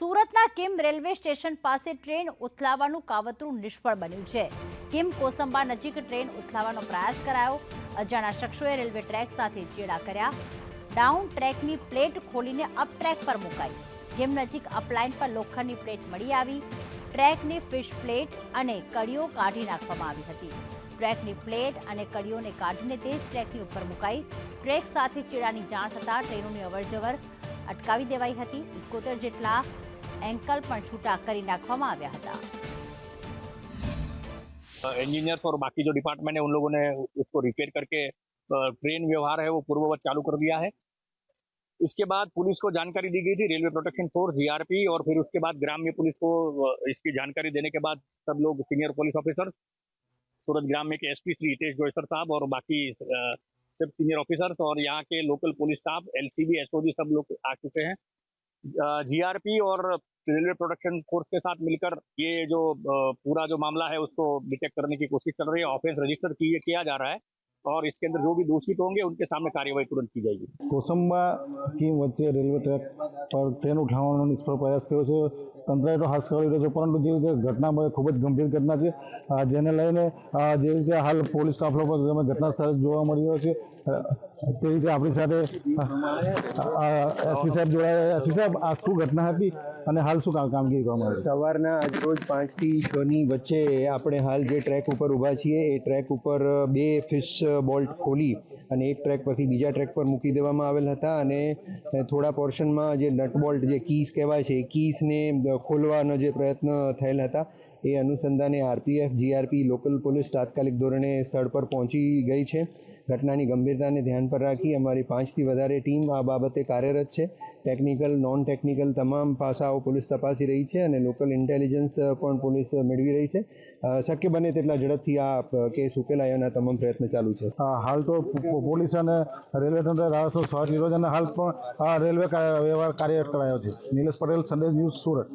સુરતના Kim railway station પાસે train ઉથલાવવાનું કાવતરું નિષ્ફળ બન્યું છે. કિમ કોસંબા નજીક ટ્રેન ઉથલાવવાનો પ્રયાસ કરાયો. અજાણા શખ્સોએ રેલવે ટ્રેક સાથે ચેડા કર્યા. ડાઉન ટ્રેકની પ્લેટ ખોલીને અપ ટ્રેક પર મુકાઈ. કિમ નજીક અપલાઇન પર લોખંડની પ્લેટ મળી આવી. ટ્રેકની ફિશ પ્લેટ અને કડીઓ કાઢી નાખવામાં આવી હતી. ટ્રેકની પ્લેટ અને કડીઓને કાઢીને તે જ ટ્રેકની ઉપર મુકાઈ. ટ્રેક સાથે ચેડાની જાણ થતાં ટ્રેનોની અવરજવર અટકાવી દેવાઈ હતી. ઇકોતેર જેટલા એન્કલ પણ છૂટા કરી નાખવામાં આવ્યા હતા. इंजीनियर्स और बाकी जो डिपार्टमेंट है उन लोगों ने उसको रिपेयर करके ट्रेन व्यवहार है वो पूर्ववत चालू कर दिया है इसके बाद पुलिस को जानकारी दी गई थी रेलवे प्रोटेक्शन फोर्स जीआरपी और फिर उसके बाद ग्राम में पुलिस को इसकी जानकारी देने के बाद सब लोग सीनियर पुलिस ऑफिसर सूरत ग्राम में के एसपी श्री हितेश जोयसर साहब और बाकी सब सीनियर ऑफिसर्स और यहाँ के local police staff LCB SOG सब लोग आ चुके हैं जीआरपी और रेलवे प्रोडक्शन फोर्स के साथ मिलकर ये जो पूरा जो मामला है उसको डिटेक्ट करने की कोशिश चल रही है, ऑफेंस रजिस्टर किया जा रहा है और इसके अंदर जो भी दोषित होंगे उनके सामने कार्यवाही तुरंत की जाएगी। कोसंबा ટીમ वे रेलवे ट्रैक पर ट्रेन उठा निष्फल प्रयास कर तंत्र तो हाथ હાથ કરી રહ્યો છે પરંતુ જે રીતે ઘટના ખૂબ જ ગંભીર ઘટના છે જેને લઈને જે રીતે હાલ પોલીસ કાફલો પર તે રીતે આપણી સાથે એસપી સાહેબ જોડાયા. એસપી સાહેબ, આ શું ઘટના હતી અને હાલ શું કામ- કામગીરી કરવામાં આવી? સવારના આજરોજ પાંચથી છની વચ્ચે આપણે હાલ જે ટ્રેક ઉપર ઊભા છીએ, એ ટ્રેક ઉપર બે ફિશ બોલ્ટ ખોલી અને એક ટ્રેક પરથી બીજા ટ્રેક પર મૂકી દેવામાં આવેલ હતા અને થોડા પોર્શનમાં જે નટ બોલ્ટ જે કીઝ કહેવાય છે, એ કીઝને ખોલવાનો જે પ્રયત્ન થયેલ હતા એ અનુસંધાને આરપીએફ, જીઆરપી, લોકલ પોલીસ તાત્કાલિક ધોરણે સ્થળ પર પહોંચી ગઈ છે. ઘટનાની ગંભીરતાને ધ્યાન પર રાખી અમારી પાંચથી વધારે ટીમ આ બાબતે કાર્યરત છે. ટેકનિકલ નોન ટેકનિકલ તમામ પાસાઓ પોલીસ તપાસી રહી છે અને લોકલ ઇન્ટેલિજન્સ પણ પોલીસ મેળવી રહી છે. શક્ય બને તેટલા ઝડપથી આ કેસ ઉકેલાય તમામ પ્રયત્ન ચાલુ છે. હા, હાલ તો પોલીસ અને રેલવે તંત્ર રાહતો લીધો અને હાલ પણ રેલવે વ્યવહાર કાર્ય કરાયો છે. નિલેશ પટેલ, સંદેશ ન્યૂઝ સુરત.